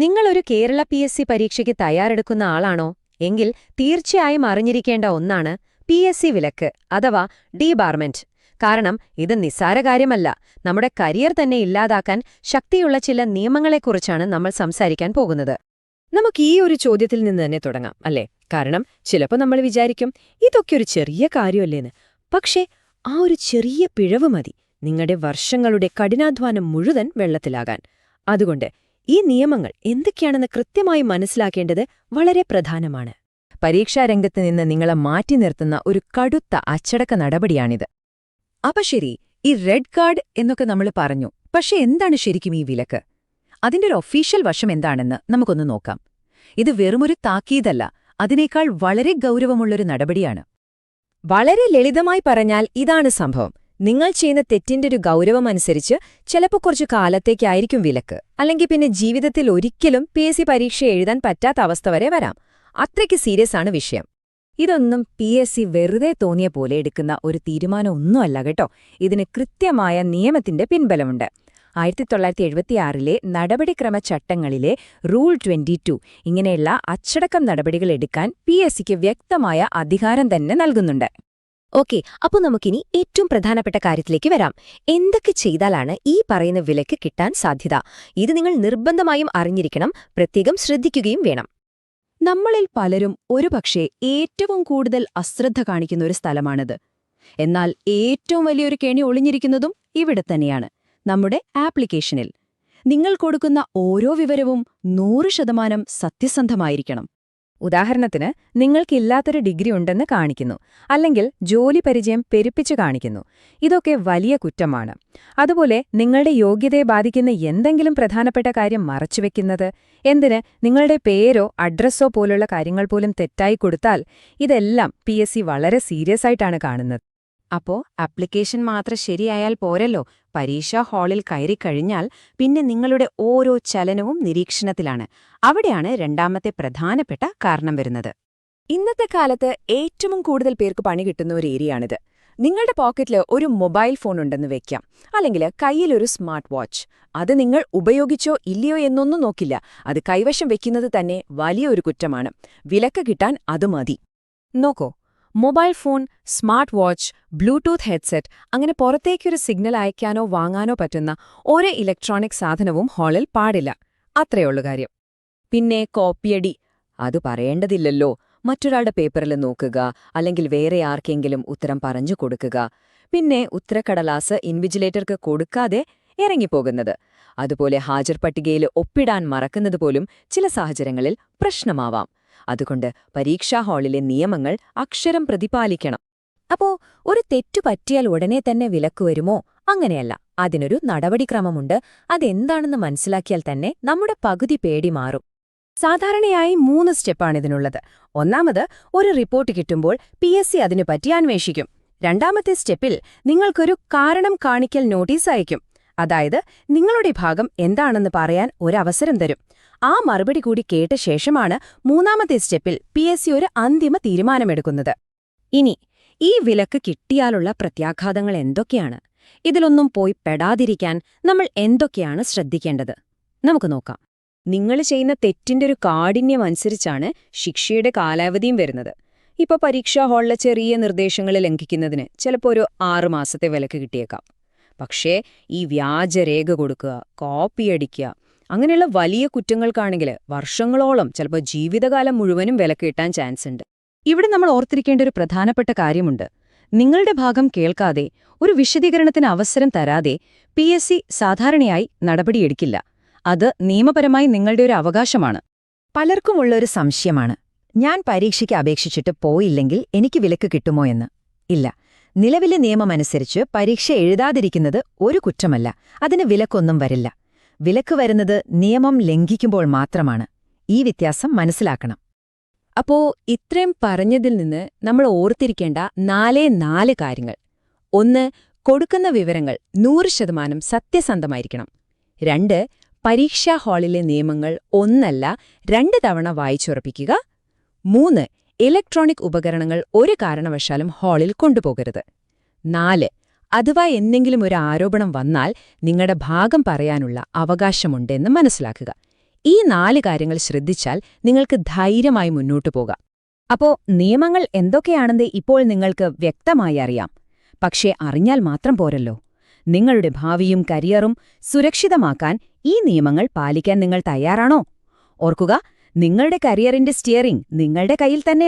നിങ്ങളൊരു Kerala P S C പരീക്ഷയ്ക്ക് തയ്യാറെടുക്കുന്ന ആളാണോ? എങ്കിൽ തീർച്ചയായും അറിഞ്ഞിരിക്കേണ്ട ഒന്നാണ് പി എസ് സി വിലക്ക് അഥവാ ഡീബാർമെന്റ്. കാരണം ഇത് നിസ്സാര കാര്യമല്ല. നമ്മുടെ കരിയർ തന്നെ ഇല്ലാതാക്കാൻ ശക്തിയുള്ള ചില നിയമങ്ങളെക്കുറിച്ചാണ് നമ്മൾ സംസാരിക്കാൻ പോകുന്നത്. നമുക്ക് ഈ ഒരു ചോദ്യത്തിൽ നിന്ന് തന്നെ തുടങ്ങാം അല്ലേ? കാരണം ചിലപ്പോൾ നമ്മൾ വിചാരിക്കും ഇതൊക്കെ ഒരു ചെറിയ കാര്യമല്ലേന്ന്. പക്ഷേ ആ ഒരു ചെറിയ പിഴവ് മതി. നിങ്ങളുടെ വർഷങ്ങളുടെ കഠിനാധ്വാനം മുഴുവൻ വെള്ളത്തിലാകാൻ. അതുകൊണ്ട് ഈ നിയമങ്ങൾ എന്തൊക്കെയാണെന്ന് കൃത്യമായി മനസ്സിലാക്കേണ്ടത് വളരെ പ്രധാനമാണ്. പരീക്ഷാരംഗത്ത് നിന്ന് നിങ്ങളെ മാറ്റി നിർത്തുന്ന ഒരു കടുത്ത അച്ചടക്ക നടപടിയാണിത്. അപ്പൊ ശരി ഈ റെഡ് കാർഡ് എന്നൊക്കെ നമ്മൾ പറഞ്ഞു പക്ഷെ എന്താണ് ശരിക്കും ഈ വിലക്ക്? അതിന്റെ ഒരു ഒഫീഷ്യൽ വശം എന്താണെന്ന് നമുക്കൊന്ന് നോക്കാം. ഇത് വെറുമൊരു താക്കീതല്ല അതിനേക്കാൾ വളരെ ഗൗരവമുള്ളൊരു നടപടിയാണ്. വളരെ ലളിതമായി പറഞ്ഞാൽ ഇതാണ് സംഭവം. നിങ്ങൾ ചെയ്യുന്ന തെറ്റിന്റെ ഒരു ഗൗരവം അനുസരിച്ച് ചിലപ്പോൾ കുറച്ചു കാലത്തേക്കായിരിക്കും വിലക്ക്. അല്ലെങ്കിൽ പിന്നെ ജീവിതത്തിൽ ഒരിക്കലും പി എസ് സി പരീക്ഷ എഴുതാൻ പറ്റാത്ത അവസ്ഥ വരെ വരാം. അത്രയ്ക്ക് സീരിയസ് ആണ് വിഷയം. ഇതൊന്നും പി എസ് സി വെറുതെ തോന്നിയ പോലെ എടുക്കുന്ന ഒരു തീരുമാനമൊന്നുമല്ല കേട്ടോ. ഇതിന് കൃത്യമായ നിയമത്തിന്റെ പിൻബലമുണ്ട്. ആയിരത്തി തൊള്ളായിരത്തി എഴുപത്തിയാറിലെ നടപടിക്രമ ചട്ടങ്ങളിലെ റൂൾ ട്വന്റി ടു ഇങ്ങനെയുള്ള അച്ചടക്കം നടപടികൾ എടുക്കാൻ പി എസ് സിക്ക് വ്യക്തമായ അധികാരം തന്നെ നൽകുന്നുണ്ട്. ഓക്കെ അപ്പോൾ നമുക്കിനി ഏറ്റവും പ്രധാനപ്പെട്ട കാര്യത്തിലേക്ക് വരാം. എന്തൊക്കെ ചെയ്താലാണ് ഈ പറയുന്ന വിലക്ക് കിട്ടാൻ സാധ്യത? ഇത് നിങ്ങൾ നിർബന്ധമായും അറിഞ്ഞിരിക്കണം പ്രത്യേകം ശ്രദ്ധിക്കുകയും വേണം. നമ്മളിൽ പലരും ഒരുപക്ഷെ ഏറ്റവും കൂടുതൽ അശ്രദ്ധ കാണിക്കുന്ന ഒരു സ്ഥലമാണിത്. എന്നാൽ ഏറ്റവും വലിയൊരു കെണി ഒളിഞ്ഞിരിക്കുന്നതും ഇവിടെ തന്നെയാണ് നമ്മുടെ ആപ്ലിക്കേഷനിൽ. നിങ്ങൾ കൊടുക്കുന്ന ഓരോ വിവരവും നൂറ് ശതമാനം സത്യസന്ധമായിരിക്കണം. ഉദാഹരണത്തിന് നിങ്ങൾക്കില്ലാത്തൊരു ഡിഗ്രി ഉണ്ടെന്ന് കാണിക്കുന്നു അല്ലെങ്കിൽ ജോലി പരിചയം പെരുപ്പിച്ചു കാണിക്കുന്നു. ഇതൊക്കെ വലിയ കുറ്റമാണ്. അതുപോലെ നിങ്ങളുടെ യോഗ്യതയെ ബാധിക്കുന്ന എന്തെങ്കിലും പ്രധാനപ്പെട്ട കാര്യം മറച്ചുവെക്കുന്നത് എന്തിന്? നിങ്ങളുടെ പേരോ അഡ്രസ്സോ പോലുള്ള കാര്യങ്ങൾ പോലും തെറ്റായി കൊടുത്താൽ ഇതെല്ലാം പി വളരെ സീരിയസ് ആയിട്ടാണ് കാണുന്നത്. അപ്പോ ആപ്ലിക്കേഷൻ മാത്രം ശരിയായാൽ പോരല്ലോ. പരീക്ഷാ ഹാളിൽ കയറി കഴിഞ്ഞാൽ പിന്നെ നിങ്ങളുടെ ഓരോ ചലനവും നിരീക്ഷണത്തിലാണ്. അവിടെയാണ് രണ്ടാമത്തെ പ്രധാനപ്പെട്ട കാരണം വരുന്നത്. ഇന്നത്തെ കാലത്ത് ഏറ്റവും കൂടുതൽ പേർക്ക് പണി കിട്ടുന്ന ഒരു ഏരിയയാണിത്. നിങ്ങളുടെ പോക്കറ്റിൽ ഒരു മൊബൈൽ ഫോൺ ഉണ്ടെന്ന് വെക്കാം. അല്ലെങ്കിൽ കയ്യിലൊരു സ്മാർട്ട് വാച്ച്. അത് നിങ്ങൾ ഉപയോഗിച്ചോ ഇല്ലയോ എന്നൊന്നും നോക്കില്ല. അത് കൈവശം വെക്കുന്നത് തന്നെ വലിയൊരു കുറ്റമാണ്. വിലക്ക് കിട്ടാൻ അത് മതി. നോക്കോ mobile phone smart watch bluetooth headset അങ്ങനെ പുറത്തേക്കൊരു സിഗ്നൽ അയക്കാനോ വാങ്ങാനോ പറ്റുന്ന ഒരു ഇലക്ട്രോണിക് സാധനവും ഹാളിൽ പാടില്ല. അത്രയുള്ളു കാര്യം. പിന്നെ കോപ്പിയടി. അത് പറയേണ്ടതില്ലല്ലോ. മറ്റൊരാളുടെ പേപ്പറിൽ നോക്കുക അല്ലെങ്കിൽ വേറെ ആർക്കെങ്കിലും ഉത്തരം പറഞ്ഞു കൊടുക്കുക. പിന്നെ ഉത്തരക്കടലാസ് ഇൻവിജിലേറ്റർക്ക് കൊടുക്കാതെ ഇറങ്ങിപ്പോകുന്നത്. അതുപോലെ ഹാജർ പട്ടികയിൽ ഒപ്പിടാൻ മറക്കുന്നത് പോലും ചില സാഹചര്യങ്ങളിൽ പ്രശ്നമാവാം. അതുകൊണ്ട് പരീക്ഷാ ഹാളിലെ നിയമങ്ങൾ അക്ഷരം പ്രതിപാലിക്കണം. അപ്പോ ഒരു തെറ്റു പറ്റിയാൽ ഉടനെ തന്നെ വിലക്ക് വരുമോ? അങ്ങനെയല്ല. അതിനൊരു നടപടിക്രമമുണ്ട്. അതെന്താണെന്ന് മനസ്സിലാക്കിയാൽ തന്നെ നമ്മുടെ പകുതി പേടി മാറും. സാധാരണയായി മൂന്ന് സ്റ്റെപ്പാണിതിനുള്ളത് ഒന്നാമത് ഒരു റിപ്പോർട്ട് കിട്ടുമ്പോൾ പി എസ് സി അന്വേഷിക്കും. രണ്ടാമത്തെ സ്റ്റെപ്പിൽ നിങ്ങൾക്കൊരു കാരണം കാണിക്കൽ നോട്ടീസ് അയക്കും. അതായത് നിങ്ങളുടെ ഭാഗം എന്താണെന്ന് പറയാൻ ഒരവസരം തരും. ആ മറുപടി കൂടി കേട്ട ശേഷമാണ് മൂന്നാമത്തെ സ്റ്റെപ്പിൽ പി ഒരു അന്തിമ തീരുമാനമെടുക്കുന്നത്. ഇനി ഈ വിലക്ക് കിട്ടിയാലുള്ള പ്രത്യാഘാതങ്ങൾ എന്തൊക്കെയാണ്? ഇതിലൊന്നും പോയി പെടാതിരിക്കാൻ നമ്മൾ എന്തൊക്കെയാണ് ശ്രദ്ധിക്കേണ്ടത്? നമുക്ക് നോക്കാം. നിങ്ങൾ ചെയ്യുന്ന തെറ്റിന്റെ ഒരു കാഠിന്യം അനുസരിച്ചാണ് ശിക്ഷയുടെ കാലാവധിയും വരുന്നത്. ഇപ്പൊ പരീക്ഷാ ഹാളിലെ ചെറിയ നിർദ്ദേശങ്ങൾ ലംഘിക്കുന്നതിന് ചിലപ്പോൾ ഒരു ആറുമാസത്തെ വിലക്ക് കിട്ടിയേക്കാം. പക്ഷേ ഈ വ്യാജരേഖ കൊടുക്കുക കോപ്പിയടിക്കുക അങ്ങനെയുള്ള വലിയ കുറ്റങ്ങൾക്കാണെങ്കിൽ വർഷങ്ങളോളം ചിലപ്പോൾ ജീവിതകാലം മുഴുവനും വിലക്ക് കിട്ടാൻ ചാൻസ് ഉണ്ട്. ഇവിടെ നമ്മൾ ഓർത്തിരിക്കേണ്ട ഒരു പ്രധാനപ്പെട്ട കാര്യമുണ്ട്. നിങ്ങളുടെ ഭാഗം കേൾക്കാതെ ഒരു വിശദീകരണത്തിന് അവസരം തരാതെ പി എസ് സി സാധാരണയായി നടപടിയെടുക്കില്ല. അത് നിയമപരമായി നിങ്ങളുടെ ഒരു അവകാശമാണ്. പലർക്കുമുള്ള ഒരു സംശയമാണ്. ഞാൻ പരീക്ഷയ്ക്ക് അപേക്ഷിച്ചിട്ട് പോയില്ലെങ്കിൽ എനിക്ക് വിലക്ക് കിട്ടുമോ എന്ന്. ഇല്ല. നിലവിലെ നിയമമനുസരിച്ച് പരീക്ഷ എഴുതാതിരിക്കുന്നത് ഒരു കുറ്റമല്ല. അതിന് വിലക്കൊന്നും വരില്ല. വിലക്ക് വരുന്നത് നിയമം ലംഘിക്കുമ്പോൾ മാത്രമാണ്. ഈ വ്യത്യാസം മനസ്സിലാക്കണം. അപ്പോ ഇത്രയും പറഞ്ഞതിൽ നിന്ന് നമ്മൾ ഓർത്തിരിക്കേണ്ട നാലേ നാല് കാര്യങ്ങൾ. ഒന്ന് കൊടുക്കുന്ന വിവരങ്ങൾ നൂറ് ശതമാനം സത്യസന്ധമായിരിക്കണം. രണ്ട് പരീക്ഷാ ഹാളിലെ നിയമങ്ങൾ ഒന്നല്ല രണ്ട് തവണ വായിച്ചുറപ്പിക്കുക. മൂന്ന് ഇലക്ട്രോണിക് ഉപകരണങ്ങൾ ഒരു കാരണവശാലും ഹാളിൽ കൊണ്ടുപോകരുത്. നാല് അഥവാ എന്തെങ്കിലും ഒരു ആരോപണം വന്നാൽ നിങ്ങളുടെ ഭാഗം പറയാനുള്ള അവകാശമുണ്ടെന്ന് മനസ്സിലാക്കുക. ഈ നാല് കാര്യങ്ങൾ ശ്രദ്ധിച്ചാൽ നിങ്ങൾക്ക് ധൈര്യമായി മുന്നോട്ടു പോകാം. അപ്പോ നിയമങ്ങൾ എന്തൊക്കെയാണെന്ന് ഇപ്പോൾ നിങ്ങൾക്ക് വ്യക്തമായി അറിയാം. പക്ഷേ അറിഞ്ഞാൽ മാത്രം പോരല്ലോ. നിങ്ങളുടെ ഭാവിയും കരിയറും സുരക്ഷിതമാക്കാൻ ഈ നിയമങ്ങൾ പാലിക്കാൻ നിങ്ങൾ തയ്യാറാണോ? ഓർക്കുക നിങ്ങളുടെ കരിയറിന്റെ സ്റ്റിയറിംഗ് നിങ്ങളുടെ കയ്യിൽ തന്നെയാണ്.